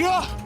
Feriha!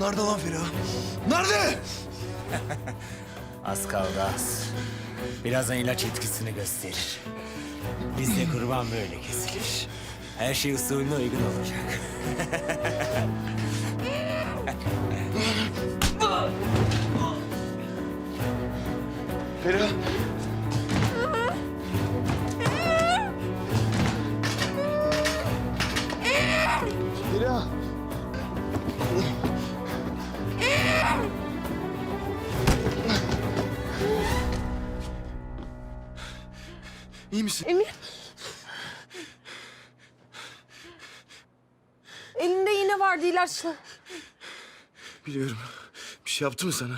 Nerede lan Feriha? Nerede? Az kaldı az. Birazdan ilaç etkisini gösterir. Bizde kurban böyle kesilir. Her şey usulüne uygun olacak. Feriha! Feriha! İyi misin? Emir. Elinde iğne vardı ilaçlı. Biliyorum. Bir şey yaptı mı sana?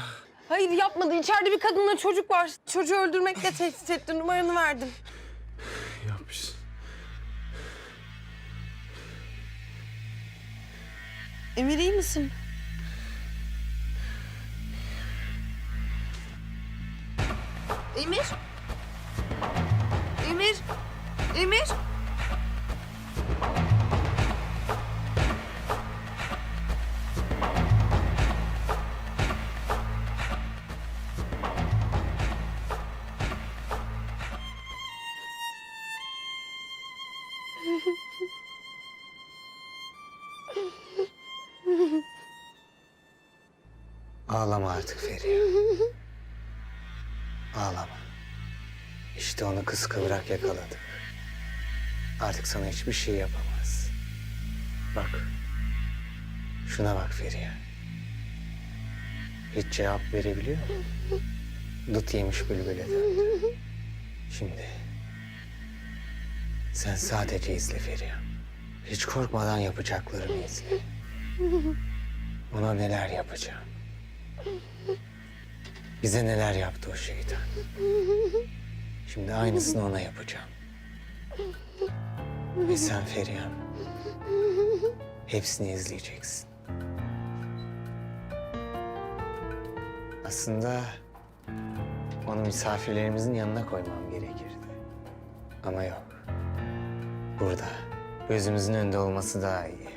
Hayır yapmadı. İçeride bir kadınla çocuk var. Çocuğu öldürmekle tehdit etti. Numaranı verdim. Yapmışsın. Emir iyi misin? Emir. Emir. Ağlama artık Feriha. Ağlama. İşte onu kıskıvrak yakaladık. Artık sana hiçbir şey yapamaz. Bak. Şuna bak Feriha. Hiç cevap verebiliyor mu? Dut yemiş bülbüle döndü. Şimdi sen sadece izle Feriha. Hiç korkmadan yapacaklarımı izle. Ona neler yapacağım. Bize neler yaptı o şeytan. Şimdi aynısını ona yapacağım. Ve sen Feriha'm. Hepsini izleyeceksin. Aslında onu misafirlerimizin yanına koymam gerekirdi. Ama yok. Burada. Gözümüzün önünde olması daha iyi.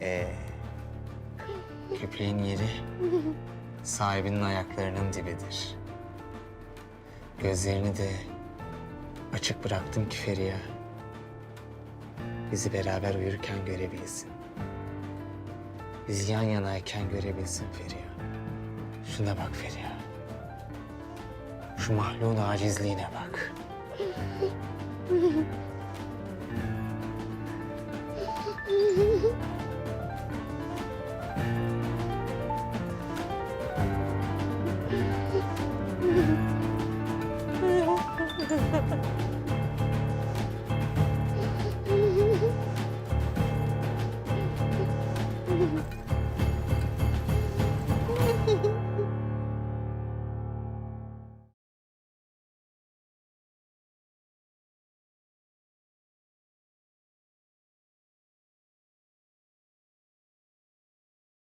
Ee, köpeğin yeri sahibinin ayaklarının dibidir. Gözlerini de açık bıraktım ki Feriha bizi beraber uyurken görebilsin. Biz yan yanayken görebilsin Feriha. Şuna bak Feriha. Şu mahluğun acizliğine bak.